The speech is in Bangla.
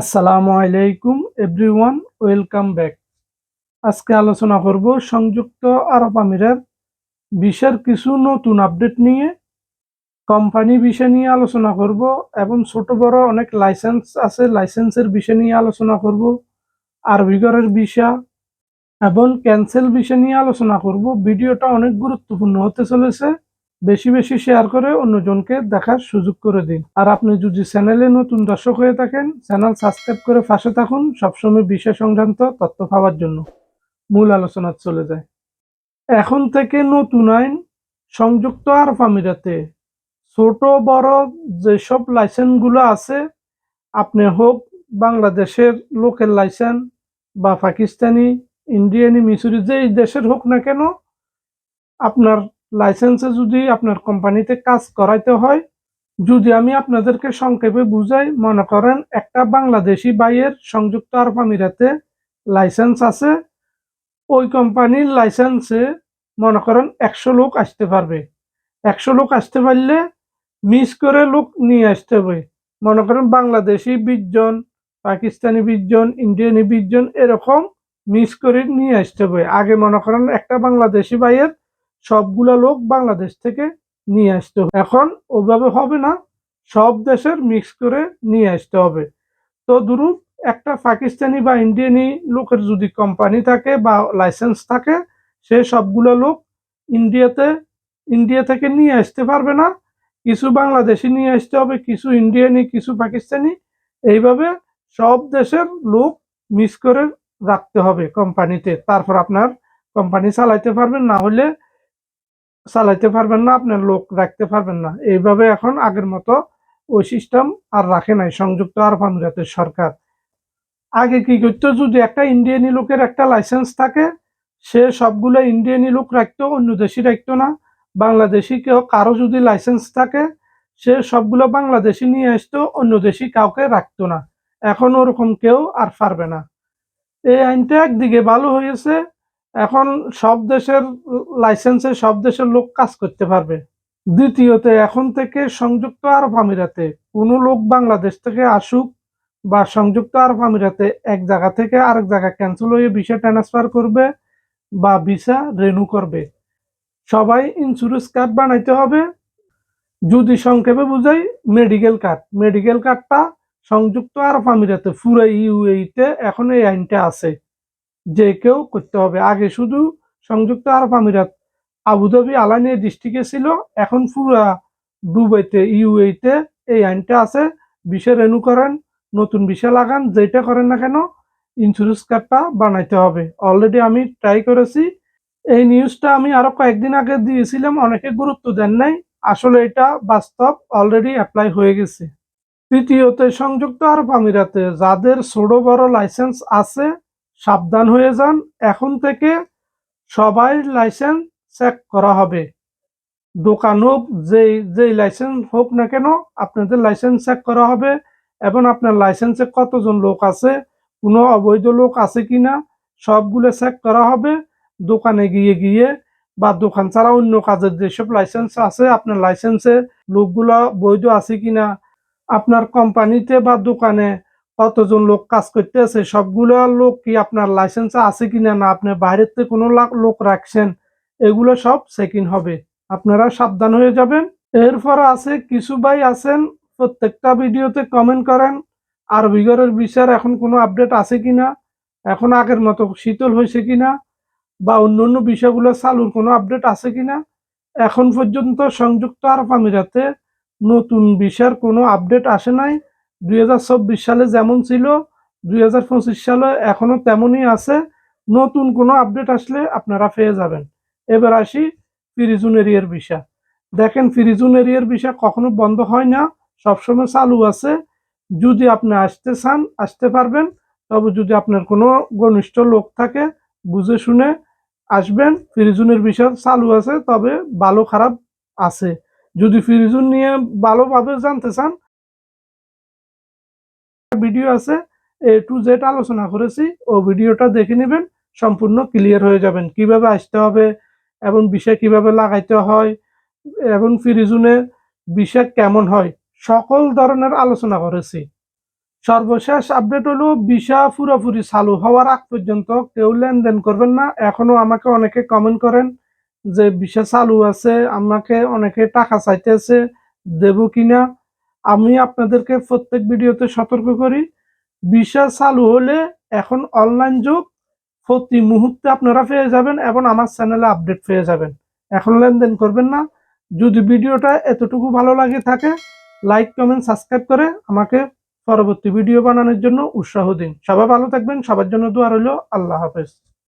আসসালামু আলাইকুম, এভরিওয়ান, ওয়েলকাম ব্যাক। আজকে আলোচনা করব সংযুক্ত আরব আমিরাত ভিসার কিছু নতুন আপডেট নিয়ে। কোম্পানি বিষয় নিয়ে আলোচনা করব এবং ছোট বড় অনেক লাইসেন্স আছে, লাইসেন্সের বিষয় নিয়ে আলোচনা করব আরবিগরের ভিসা এবং ক্যান্সেল বিষয় নিয়ে আলোচনা করব। ভিডিওটা অনেক গুরুত্বপূর্ণ হতে চলেছে। বেশি বেশি শেয়ার করে অন্যজনকে দেখার সুযোগ করে দিন। আর আপনি যদি চ্যানেলে নতুন দর্শক হয়ে থাকেন চ্যানেল সাবস্ক্রাইব করে পাশে থাকুন সবসময় বিষয় সংক্রান্ত তথ্য পাওয়ার জন্য। মূল আলোচনা চলে যায়। এখন থেকে নতুন আইন সংযুক্ত আরব আমিরাতে। ছোট, বড় যেসব লাইসেন্সগুলো আছে, আপনি হোক বাংলাদেশের লোকের লাইসেন্স বা পাকিস্তানি, ইন্ডিয়ানি, মিসুরি, যেই দেশের হোক না কেন, আপনার লাইসেন্সে যদি আপনার কোম্পানিতে কাজ করাইতে হয়, যদি আমি আপনাদেরকে সংক্ষেপে বুঝাই, মনে করেন একটা বাংলাদেশি বাইয়ের সংযুক্ত আরব আমিরাতে লাইসেন্স আছে, ওই কোম্পানির লাইসেন্সে মনে করেন একশো লোক আসতে পারবে। একশো লোক আসতে পারলে মিস করে লোক নিয়ে আসতে হবে। মনে করেন বাংলাদেশি বিশ জন পাকিস্তানি বিশ জন ইন্ডিয়ানি বিশ জন এরকম মিস করে নিয়ে আসতে হবে। আগে মনে করেন একটা বাংলাদেশি ভাইয়ের সবগুলা লোক বাংলাদেশ থেকে নিয়ে আসতে হবে। এখন ওভাবে হবে না, সব দেশের মিক্স করে নিয়ে আসতে হবে। তো ধরুন, একটা পাকিস্তানি বা ইন্ডিয়ানি লোকের যদি কোম্পানি থাকে বা লাইসেন্স থাকে, সে সবগুলো লোক ইন্ডিয়াতে, ইন্ডিয়া থেকে নিয়ে আসতে পারবে না। কিছু বাংলাদেশি নিয়ে আসতে হবে, কিছু ইন্ডিয়ানি, কিছু পাকিস্তানি। এইভাবে সব দেশের লোক মিস করে রাখতে হবে কোম্পানিতে তারপর আপনার কোম্পানি চালাইতে পারবেন, না হলে চালাইতে পারবেন না, আপনার লোক রাখতে পারবেন না। এইভাবে এখন আগের মতো ওই সিস্টেম আর রাখে নাই, সংযুক্ত আরব আমিরাতের সরকার। আগে কি করতো, যদি একটা ইন্ডিয়ানি লোকের একটা লাইসেন্স থাকে, সে সবগুলো ইন্ডিয়ানি লোক রাখতো, অন্য দেশি রাখতো না। বাংলাদেশি কেউ, কারও যদি লাইসেন্স থাকে, সে সবগুলো বাংলাদেশি নিয়ে আসতো, অন্য দেশি কাউকে রাখতো না। এখন ওরকম কেউ আর পারবে না। এই আইনটা একদিকে ভালো হয়েছে এখন সব দেশের লাইসেন্সে সব দেশের লোক কাজ করতে পারবে। দ্বিতীয়ত, এখন থেকে সংযুক্ত আরব আমিরাতে কোনো লোক বাংলাদেশ থেকে আসুক বা সংযুক্ত আরব আমিরাতে এক জায়গা থেকে আরেক জায়গায় ক্যান্সেল হয়ে ভিসা ট্রান্সফার করবে বা ভিসা রেনু করবে। সবাই ইন্স্যুরেন্স কার্ড বানাইতে হবে। যদি সংক্ষেপে বুঝাই মেডিকেল কার্ড মেডিকেল কার্ডটা সংযুক্ত আরব আমিরাতে পুরো ইউএইতে এখন এই আইনটা আছে। যে কেউ করতে হবে। আগে শুধু সংযুক্ত আরব আমিরাত, আবুধাবি আলানিয়া ডিস্ট্রিক্টে ছিল। এখন পুরা দুবাইতে, ইউএইতে এই আইনটা আছে। বিষে রেনু করেন, নতুন বিষে লাগান যেটা করেন না কেন ইন্স্যুরেন্স কার্ডটা বানাইতে হবে। অলরেডি আমি ট্রাই করেছি। এই নিউজটা আমি আরও কয়েকদিন আগে দিয়েছিলাম, অনেকে গুরুত্ব দেন নাই। আসলে এটা বাস্তব অলরেডি অ্যাপ্লাই হয়ে গেছে। তৃতীয়ত, সংযুক্ত আরব আমিরাতে যাদের ছোট বড় লাইসেন্স আছে সাবধান হয়ে যান। এখন থেকে সবাই লাইসেন্স চেক করা হবে। দোকান হোক, যেই যেই লাইসেন্স হোক না কেন, আপনাদের লাইসেন্স চেক করা হবে এবং আপনার লাইসেন্সে কতজন লোক আছে, কোনো অবৈধ লোক আছে কি না সবগুলো চেক করা হবে। দোকানে গিয়ে গিয়ে বা দোকান ছাড়া অন্য কাজের যেসব লাইসেন্স আছে, আপনার লাইসেন্সে লোকগুলো বৈধ আছে কি না আপনার কোম্পানিতে বা দোকানে কতজন লোক কাজ করতে আছে সবগুলো লোক কি আপনার লাইসেন্স আছে কিনা না আপনি বাইরের থেকে কোনো লোক রাখছেন, এগুলো সব চেকিং হবে। আপনারা সাবধান হয়ে যাবেন। এরপর আছে, কিছু ভাই আছেন, প্রত্যেকটা ভিডিওতে কমেন্ট করেন, আর বিগরের বিচার এখন কোনো আপডেট আছে কিনা, এখন আগের মতো শীতল হয়েছে কিনা, বা অন্য অন্য বিষয়গুলো চালুর কোনো আপডেট আছে কিনা, এখন পর্যন্ত সংযুক্ত আরব আমিরাতে নতুন বিষয়ের কোনো আপডেট আসে নাই। দুই হাজার চব্বিশ সালে যেমন ছিল, দুই হাজার পঁচিশ সালে এখনও তেমনই আছে। নতুন কোনো আপডেট আসলে আপনারা পেয়ে যাবেন। এবার আসি ফিরিজুন এরিয়ার বিষয়। দেখেন, ফিরিজুন এরিয়ার বিষয় কখনো বন্ধ হয় না, সবসময় চালু আছে। যদি আপনি আসতে চান, আসতে পারবেন। তবে যদি আপনার কোনো ঘনিষ্ঠ লোক থাকে, বুঝে শুনে আসবেন। ফিরিজুনের বিষয় চালু আছে, তবে ভালো খারাপ আছে। যদি ফিরিজুন নিয়ে ভালোভাবে জানতে চান ভিডিও আছে এ টু জেড আলোচনা করেছি, ও ভিডিওটা দেখে নেবেন, সম্পূর্ণ ক্লিয়ার হয়ে যাবেন। কীভাবে আসতে হবে এবং বিষয় কীভাবে লাগাইতে হয় এবং ফিরিজুনে বিষয় কেমন হয়, সকল ধরনের আলোচনা করেছি। সর্বশেষ আপডেট হলো ভিসা পুরোপুরি চালু হওয়ার আগ পর্যন্ত কেউ লেনদেন করবেন না। এখনও আমাকে অনেকে কমেন্ট করেন যে ভিসা চালু আছে, আমাকে অনেকে টাকা চাইতেছে, দেব কিনা? আমি আপনাদেরকে প্রত্যেক ভিডিওতে সতর্ক করি ভিসা চালু হলে এখন অনলাইন যুগ, প্রতি মুহূর্তে আপনারা পেয়ে যাবেন এবং আমার চ্যানেলে আপডেট পেয়ে যাবেন। এখন লেনদেন করবেন না। যদি ভিডিওটা এতটুকু ভালো লাগে থাকে লাইক কমেন্ট সাবস্ক্রাইব করে আমাকে পরবর্তী ভিডিও বানানোর জন্য উৎসাহ দিন। সবাই ভালো থাকবেন, সবার জন্য দোয়া রইল। আল্লাহ হাফেজ।